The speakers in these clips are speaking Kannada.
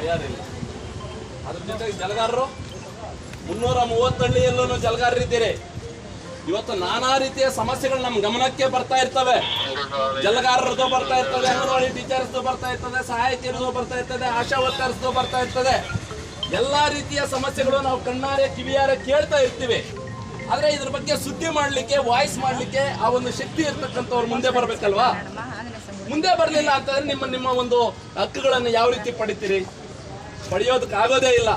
ತಯಾರಿಲ್ಲ. ಅದ್ರ ಜೊತೆಗೆ ಜಲಗಾರರು, ಮುನ್ನೂರ ಮೂವತ್ತಳ್ಳಿಯಲ್ಲೂ ಜಲಗಾರರಿದ್ದೀರಿ ಇವತ್ತು ನಾನಾ ರೀತಿಯ ಸಮಸ್ಯೆಗಳು ನಮ್ಮ ಗಮನಕ್ಕೆ ಬರ್ತಾ ಇರ್ತವೆ. ಜಲಗಾರರದ್ದು ಬರ್ತಾ ಇರ್ತದೆ, ಅಂಗನವಾಡಿ ಟೀಚರ್ಸ್ ಬರ್ತಾ ಇರ್ತದೆ ಸಹಾಯಕಿಯರದು ಬರ್ತಾ ಇರ್ತದೆ, ಆಶಾ ವರ್ಕರ್ಸ್ದು ಬರ್ತಾ ಇರ್ತದೆ. ಎಲ್ಲಾ ರೀತಿಯ ಸಮಸ್ಯೆಗಳು ನಾವು ಕಣ್ಣಾರೆ, ಕಿವಿಯಾರೆ ಕೇಳ್ತಾ ಇರ್ತೀವಿ. ಆದ್ರೆ ಇದ್ರ ಬಗ್ಗೆ ಸುದ್ದಿ ಮಾಡ್ಲಿಕ್ಕೆ, ವಾಯ್ಸ್ ಮಾಡ್ಲಿಕ್ಕೆ ಆ ಒಂದು ಶಕ್ತಿ ಇರ್ತಕ್ಕಂಥವ್ರು ಮುಂದೆ ಬರ್ಬೇಕಲ್ವಾ? ಮುಂದೆ ಬರಲಿಲ್ಲ ಅಂತಂದ್ರೆ ನಿಮ್ಮ ನಿಮ್ಮ ಒಂದು ಹಕ್ಕುಗಳನ್ನು ಯಾವ ರೀತಿ ಪಡಿತೀರಿ? ಪಡೆಯೋದಕ್ಕೆ ಆಗೋದೇ ಇಲ್ಲ.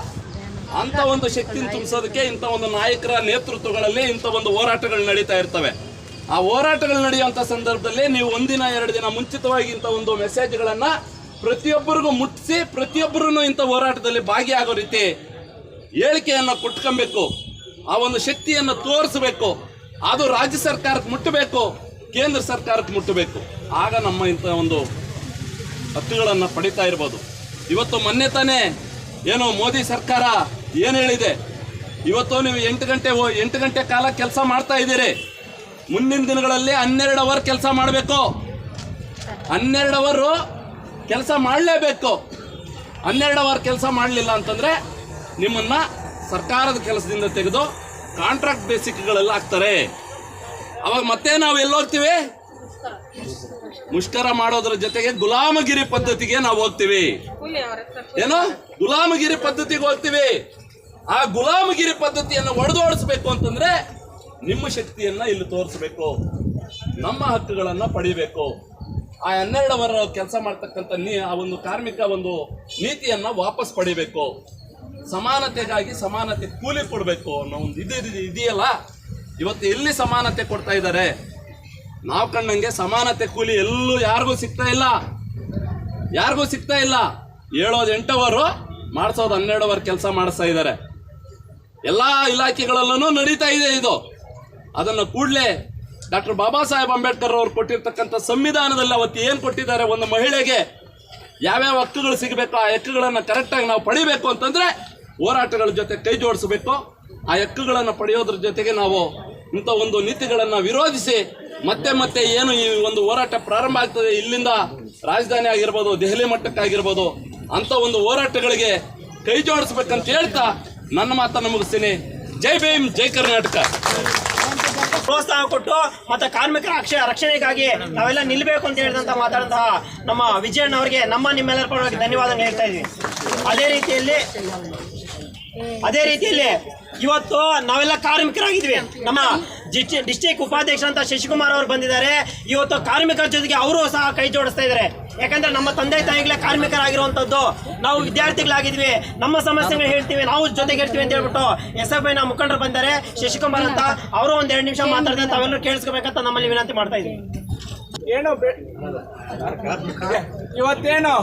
ಅಂತ ಒಂದು ಶಕ್ತಿನ ತುಂಬಿಸೋದಕ್ಕೆ ಇಂಥ ಒಂದು ನಾಯಕರ ನೇತೃತ್ವಗಳಲ್ಲಿ ಇಂಥ ಒಂದು ಹೋರಾಟಗಳು ನಡೀತಾ ಇರ್ತವೆ. ಆ ಹೋರಾಟಗಳು ನಡೆಯುವಂಥ ಸಂದರ್ಭದಲ್ಲಿ ನೀವು ಒಂದಿನ, ಎರಡು ದಿನ ಮುಂಚಿತವಾಗಿ ಇಂಥ ಒಂದು ಮೆಸೇಜ್ಗಳನ್ನ ಪ್ರತಿಯೊಬ್ಬರಿಗೂ ಮುಟ್ಟಿಸಿ ಪ್ರತಿಯೊಬ್ಬರೂ ಇಂಥ ಹೋರಾಟದಲ್ಲಿ ಭಾಗಿಯಾಗೋ ರೀತಿ ಹೇಳಿಕೆಯನ್ನು ಕೊಟ್ಕೊಬೇಕು. ಆ ಒಂದು ಶಕ್ತಿಯನ್ನು ತೋರಿಸಬೇಕು. ಅದು ರಾಜ್ಯ ಸರ್ಕಾರಕ್ಕೆ ಮುಟ್ಟಬೇಕು, ಕೇಂದ್ರ ಸರ್ಕಾರಕ್ಕೆ ಮುಟ್ಟಬೇಕು. ಆಗ ನಮ್ಮ ಇಂಥ ಒಂದು ಹಕ್ಕುಗಳನ್ನು ಪಡಿತಾ ಇರ್ಬೋದು. ಇವತ್ತು ಮೊನ್ನೆ ತಾನೇ ಏನು ಮೋದಿ ಸರ್ಕಾರ ಏನು ಹೇಳಿದೆ? ಇವತ್ತು ನೀವು ಎಂಟು ಗಂಟೆ ಎಂಟು ಗಂಟೆ ಕಾಲ ಕೆಲಸ ಮಾಡ್ತಾ ಇದ್ದೀರಿ. ಮುಂದಿನ ದಿನಗಳಲ್ಲಿ ಹನ್ನೆರಡು ಅವರ್ ಕೆಲಸ ಮಾಡಬೇಕು. ಹನ್ನೆರಡು ಅವರು ಕೆಲಸ ಮಾಡಲೇಬೇಕು. ಹನ್ನೆರಡು ಅವರ್ ಕೆಲಸ ಮಾಡಲಿಲ್ಲ ಅಂತಂದರೆ ನಿಮ್ಮನ್ನು ಸರ್ಕಾರದ ಕೆಲಸದಿಂದ ತೆಗೆದು ಕಾಂಟ್ರಾಕ್ಟ್ ಬೇಸಿಕ್ಗಳೆಲ್ಲ ಹಾಕ್ತಾರೆ. ಅವಾಗ ಮತ್ತೆ ನಾವು ಎಲ್ಲೋಗ್ತೀವಿ ಮುಷ್ಕರ ಮಾಡೋದ್ರ ಜೊತೆಗೆ ಗುಲಾಮಗಿರಿ ಪದ್ಧತಿಗೆ ನಾವು ಹೋಗ್ತೀವಿ. ಏನು? ಗುಲಾಮಗಿರಿ ಪದ್ಧತಿಗೆ ಹೋಗ್ತೀವಿ. ಆ ಗುಲಾಮಗಿರಿ ಪದ್ಧತಿಯನ್ನು ಒಡೆದೋಡಿಸ್ಬೇಕು ಅಂತಂದ್ರೆ ನಿಮ್ಮ ಶಕ್ತಿಯನ್ನ ಇಲ್ಲಿ ತೋರಿಸ್ಬೇಕು. ನಮ್ಮ ಹಕ್ಕುಗಳನ್ನ ಪಡಿಬೇಕು. ಆ ಹನ್ನೆರಡು ಅವರ ಕೆಲಸ ಮಾಡ್ತಕ್ಕಂಥ ಆ ಒಂದು ಕಾರ್ಮಿಕ ಒಂದು ನೀತಿಯನ್ನ ವಾಪಸ್ ಪಡಿಬೇಕು. ಸಮಾನತೆಗಾಗಿ ಸಮಾನತೆ ಕೂಲಿ ಕೊಡಬೇಕು ಅನ್ನೋ ಒಂದು ಇದು- ಇದೆಯಲ್ಲ ಇವತ್ತು ಎಲ್ಲಿ ಸಮಾನತೆ ಕೊಡ್ತಾ ಇದ್ದಾರೆ? ನಾವು ಕಂಡಂಗೆ ಸಮಾನತೆ ಕೂಲಿ ಎಲ್ಲೂ ಯಾರಿಗೂ ಸಿಗ್ತಾ ಇಲ್ಲ. ಯಾರಿಗೂ ಸಿಗ್ತಾ ಇಲ್ಲ. ಏಳೋದು ಎಂಟವರು ಮಾಡಿಸೋದು ಹನ್ನೆರಡು ಅವರ್ ಕೆಲಸ ಮಾಡಿಸ್ತಾ ಇದ್ದಾರೆ ಎಲ್ಲ ಇಲಾಖೆಗಳಲ್ಲೂ ನಡೀತಾ ಇದೆ ಇದು. ಅದನ್ನು ಕೂಡಲೇ ಡಾಕ್ಟರ್ ಬಾಬಾ ಸಾಹೇಬ್ ಅಂಬೇಡ್ಕರ್ ಅವರು ಕೊಟ್ಟಿರ್ತಕ್ಕಂಥ ಸಂವಿಧಾನದಲ್ಲಿ ಅವತ್ತು ಏನು ಕೊಟ್ಟಿದ್ದಾರೆ ಒಂದು ಮಹಿಳೆಗೆ ಯಾವ್ಯಾವ ಹಕ್ಕುಗಳು ಸಿಗಬೇಕು, ಆ ಹಕ್ಕುಗಳನ್ನು ಕರೆಕ್ಟಾಗಿ ನಾವು ಪಡಿಬೇಕು ಅಂತಂದರೆ ಹೋರಾಟಗಳ ಜೊತೆ ಕೈ ಜೋಡಿಸಬೇಕು. ಆ ಹಕ್ಕುಗಳನ್ನು ಪಡೆಯೋದ್ರ ಜೊತೆಗೆ ನಾವು ಇಂಥ ಒಂದು ನೀತಿಗಳನ್ನು ವಿರೋಧಿಸಿ ಮತ್ತೆ ಮತ್ತೆ ಏನು ಈ ಒಂದು ಹೋರಾಟ ಪ್ರಾರಂಭ ಆಗ್ತದೆ ಇಲ್ಲಿಂದ ರಾಜಧಾನಿ ಆಗಿರ್ಬೋದು, ದೆಹಲಿ ಮಟ್ಟಕ್ಕಾಗಿರ್ಬೋದು, ಅಂತ ಒಂದು ಹೋರಾಟಗಳಿಗೆ ಕೈ ಜೋಡಿಸ್ಬೇಕಂತ ಹೇಳ್ತಾ ನನ್ನ ಮಾತನ್ನು ಮುಗಿಸ್ತೀನಿ. ಜೈ ಭೀಮ್, ಜೈ ಕರ್ನಾಟಕ. ಪ್ರೋತ್ಸಾಹ ಕೊಟ್ಟು ಮತ್ತೆ ಕಾರ್ಮಿಕರ ಅಕ್ಷ ರಕ್ಷಣೆಗಾಗಿ ನಾವೆಲ್ಲ ನಿಲ್ಬೇಕು ಅಂತ ಹೇಳಿದಂತ ಮಾತಾಡಿದಂತಹ ನಮ್ಮ ವಿಜಯಣ್ಣ ಅವರಿಗೆ ನಮ್ಮ ನಿಮ್ಮೆಲ್ಲರ ಪರವಾಗಿ ಧನ್ಯವಾದ ಹೇಳ್ತಾ ಇದ್ವಿ ಅದೇ ರೀತಿಯಲ್ಲಿ ಅದೇ ರೀತಿಯಲ್ಲಿ ಇವತ್ತು ನಾವೆಲ್ಲ ಕಾರ್ಮಿಕರಾಗಿದ್ವಿ. ನಮ್ಮ ಡಿಸ್ಟಿಕ್ ಉಪಾಧ್ಯಕ್ಷ ಅಂತ ಶಶಿಕುಮಾರ್ ಅವರು ಬಂದಿದ್ದಾರೆ. ಇವತ್ತು ಕಾರ್ಮಿಕರ ಜೊತೆಗೆ ಅವರು ಸಹ ಕೈ ಜೋಡಿಸ್ತಾ ಇದ್ದಾರೆ. ಯಾಕಂದ್ರೆ ನಮ್ಮ ತಂದೆ ತಾಯಿಗಳೇ ಕಾರ್ಮಿಕರಾಗಿರುವಂತದ್ದು. ನಾವು ವಿದ್ಯಾರ್ಥಿಗಳಾಗಿದ್ವಿ. ನಮ್ಮ ಸಮಸ್ಯೆಗಳು ಹೇಳ್ತೀವಿ ನಾವು ಜೊತೆಗೆ ಇರ್ತೀವಿ ಅಂತ ಹೇಳ್ಬಿಟ್ಟು ಎಸ್ ಎಫ್ ಐನ ಮುಖಂಡರು ಬಂದಾರೆ ಶಶಿಕುಮಾರ್ ಅಂತ ಅವರು ಒಂದ್ ಎರಡು ನಿಮಿಷ ಮಾತಾಡಿದ್ರೆ ತಾವೆಲ್ಲರೂ ಕೇಳಿಸ್ಕೋಬೇಕಂತ ನಮ್ಮಲ್ಲಿ ವಿನಂತಿ ಮಾಡ್ತಾ ಇದ್ದೀವಿ ಇವತ್ತೇನು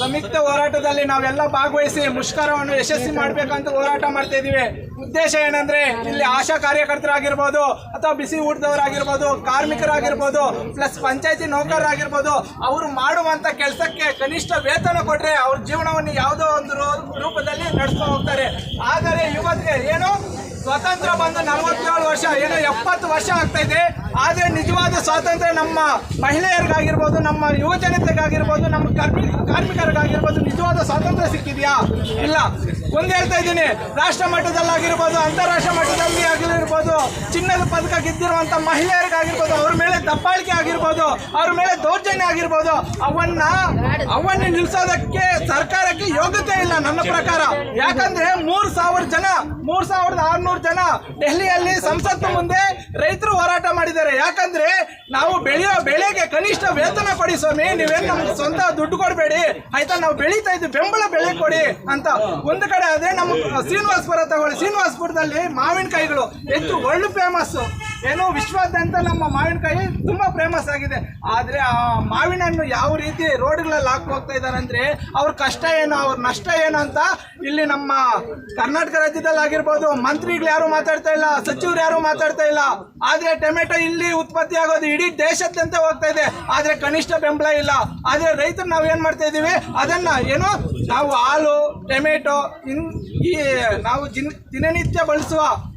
ಸಂಯುಕ್ತ ಹೋರಾಟದಲ್ಲಿ ನಾವೆಲ್ಲ ಭಾಗವಹಿಸಿ ಮುಷ್ಕರವನ್ನು ಯಶಸ್ವಿ ಮಾಡಬೇಕಂತ ಹೋರಾಟ ಮಾಡ್ತಾ ಇದ್ದೀವಿ ಉದ್ದೇಶ ಏನಂದ್ರೆ ಇಲ್ಲಿ ಆಶಾ ಕಾರ್ಯಕರ್ತರಾಗಿರ್ಬೋದು ಅಥವಾ ಬಿಸಿ ಊಟದವರಾಗಿರ್ಬೋದು, ಕಾರ್ಮಿಕರಾಗಿರ್ಬೋದು ಪ್ಲಸ್ ಪಂಚಾಯತಿ ನೌಕರರಾಗಿರ್ಬೋದು, ಅವರು ಮಾಡುವಂತ ಕೆಲಸಕ್ಕೆ ಕನಿಷ್ಠ ವೇತನ ಕೊಟ್ರೆ ಅವ್ರ ಜೀವನವನ್ನು ಯಾವುದೋ ಒಂದು ರೂಪದಲ್ಲಿ ನಡೆಸ್ಕೊಂಡು ಹೋಗ್ತಾರೆ. ಆದರೆ ಇವತ್ತಿಗೆ ಏನು ಸ್ವಾತಂತ್ರ್ಯ ಬಂದು ನಲವತ್ತೇಳು ವರ್ಷ, ಏನೋ ಎಪ್ಪತ್ತು ವರ್ಷ ಆಗ್ತಾ ಇದೆ. ಆದ್ರೆ ನಿಜವಾದ ಸ್ವಾತಂತ್ರ್ಯ ನಮ್ಮ ಮಹಿಳೆಯರಿಗಾಗಿರ್ಬೋದು, ನಮ್ಮ ಯುವಜನತೆಗಾಗಿರ್ಬೋದು ನಮ್ಮ ಕಾರ್ಮಿ ಕಾರ್ಮಿಕರಿಗಾಗಿರ್ಬೋದು ನಿಜವಾದ ಸ್ವಾತಂತ್ರ್ಯ ಸಿಕ್ಕಿದೆಯಾ? ಇಲ್ಲ. ಒಂದು ಹೇಳ್ತಾ ಇದ್ದೀನಿ. ರಾಷ್ಟ್ರ ಮಟ್ಟದಲ್ಲಾಗಿರ್ಬೋದು, ಅಂತಾರಾಷ್ಟ್ರ ಮಟ್ಟದಲ್ಲಿ ಆಗಿರ್ಬೋದು, ಚಿನ್ನದ ಪದಕ ಗೆದ್ದಿರುವಂತ ಮಹಿಳೆಯರಿಗಾಗಿರ್ಬೋದು, ಅವ್ರ ದಬ್ಬಾಳಿಕೆ ಆಗಿರ್ಬೋದು, ಅವ್ರ ಮೇಲೆ ದೌರ್ಜನ್ಯ ಆಗಿರ್ಬೋದು, ಅವನ್ನ ಅವನ್ನ ನಿಲ್ಸೋದಕ್ಕೆ ಸರ್ಕಾರಕ್ಕೆ ಯೋಗ್ಯತೆ ಇಲ್ಲ ನನ್ನ ಪ್ರಕಾರ. ಯಾಕಂದ್ರೆ ಮೂರ್ ಸಾವಿರ ಜನ, ಮೂರ್ ಸಾವಿರದ ಆರ್ನೂರು ಜನ ದೆಹಲಿಯಲ್ಲಿ ಸಂಸತ್ತು ಮುಂದೆ ರೈತರು ಹೋರಾಟ ಮಾಡಿದ್ದಾರೆ. ಯಾಕಂದ್ರೆ ನಾವು ಬೆಳೆಯೋ ಬೆಳೆಗೆ ಕನಿಷ್ಠ ವೇತನ ಕೊಡಿ ಸ್ವಾಮಿ, ನೀವೇನ್ ನಮ್ಗೆ ಸ್ವಂತ ದುಡ್ಡು ಕೊಡಬೇಡಿ. ಆಯ್ತಾ, ನಾವು ಬೆಳೀತಾ ಇದ್ದು ಬೆಂಬಲ ಬೆಳೆ ಕೊಡಿ ಅಂತ. ಒಂದು ಕಡೆ ಆದ್ರೆ ನಮ್ಮ ಶ್ರೀನಿವಾಸಪುರ ತಗೊಳ್ಳಿ. ಶ್ರೀನಿವಾಸಪುರದಲ್ಲಿ ಮಾವಿನಕಾಯಿಗಳು ಹೆಚ್ಚು ಒಳ್ಳೆ ಫೇಮಸ್ ಏನು ವಿಶ್ವಾದ್ಯಂತ ನಮ್ಮ ಮಾವಿನಕಾಯಿ ತುಂಬಾ ಫೇಮಸ್ ಆಗಿದೆ. ಆದ್ರೆ ಆ ಮಾವಿನ ಹಣ್ಣು ಯಾವ ರೀತಿ ರೋಡ್ಗಳಲ್ಲಿ ಹಾಕಿ ಹೋಗ್ತಾ ಇದ್ದಾರೆ ಅಂದ್ರೆ ಅವ್ರ ಕಷ್ಟ ಏನು, ಅವ್ರ ನಷ್ಟ ಏನು ಅಂತ ಇಲ್ಲಿ ನಮ್ಮ ಕರ್ನಾಟಕ ರಾಜ್ಯದಲ್ಲಿ ಆಗಿರ್ಬೋದು. ಮಂತ್ರಿಗಳು ಯಾರು ಮಾತಾಡ್ತಾ ಇಲ್ಲ, ಸಚಿವರು ಯಾರು ಮಾತಾಡ್ತಾ ಇಲ್ಲ. ಆದ್ರೆ ಟೊಮೆಟೊ ಇಲ್ಲಿ ಉತ್ಪತ್ತಿ ಆಗೋದು ದೇಶಾದ್ಯಂತ ಹೋಗ್ತಾ ಇದೆ. ಆದ್ರೆ ಕನಿಷ್ಠ ಬೆಂಬಲ ಇಲ್ಲ. ಆದ್ರೆ ರೈತರು ನಾವು ಏನ್ ಮಾಡ್ತಾ ಇದೀವಿ? ಅದನ್ನ ಏನು? ನಾವು ಹಾಲು, ಟೊಮೆಟೊ, ಇನ್ ಈ, ನಾವು ದಿನ, ದಿನನಿತ್ಯ ಬಳಸುವ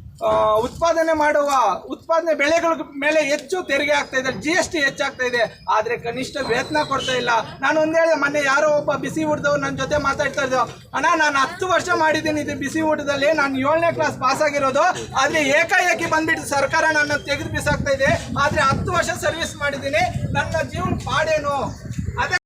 ಉತ್ಪಾದನೆ ಮಾಡುವ ಉತ್ಪಾದನೆ ಬೆಳೆಗಳ ಮೇಲೆ ಹೆಚ್ಚು ತೆರಿಗೆ ಆಗ್ತಾ ಇದೆ ಜಿ ಎಸ್ ಟಿ ಹೆಚ್ಚಾಗ್ತಾ ಇದೆ. ಆದ್ರೆ ಕನಿಷ್ಠ ವೇತನ ಕೊಡ್ತಾ ಇಲ್ಲ. ನಾನು ಒಂದ್ ಹೇಳಿದೆ ಮೊನ್ನೆ ಯಾರೋ ಒಬ್ಬ ಬಿಸಿ ಊಟದವ್ರು ನನ್ನ ಜೊತೆ ಮಾತಾಡ್ತಾ ಇದ್ದೋ ಅಣ್ಣ, ನಾನು ಹತ್ತು ವರ್ಷ ಮಾಡಿದ್ದೀನಿ, ಇದು ಬಿಸಿ ಊಟದಲ್ಲಿ. ನಾನು ಏಳನೇ ಕ್ಲಾಸ್ ಪಾಸ್ ಆಗಿರೋದು. ಆದ್ರೆ ಏಕಾಏಕಿ ಬಂದ್ಬಿಟ್ಟು ಸರ್ಕಾರ ನನ್ನ ತೆಗೆದು ಬಿಸಾಕ್ತಾ ಇದೆ. ಆದ್ರೆ ಹತ್ತು ವರ್ಷ ಸರ್ವಿಸ್ ಮಾಡಿದ್ದೀನಿ. ನನ್ನ ಜೀವನ ಪಾಡೇನು? ಅದೇ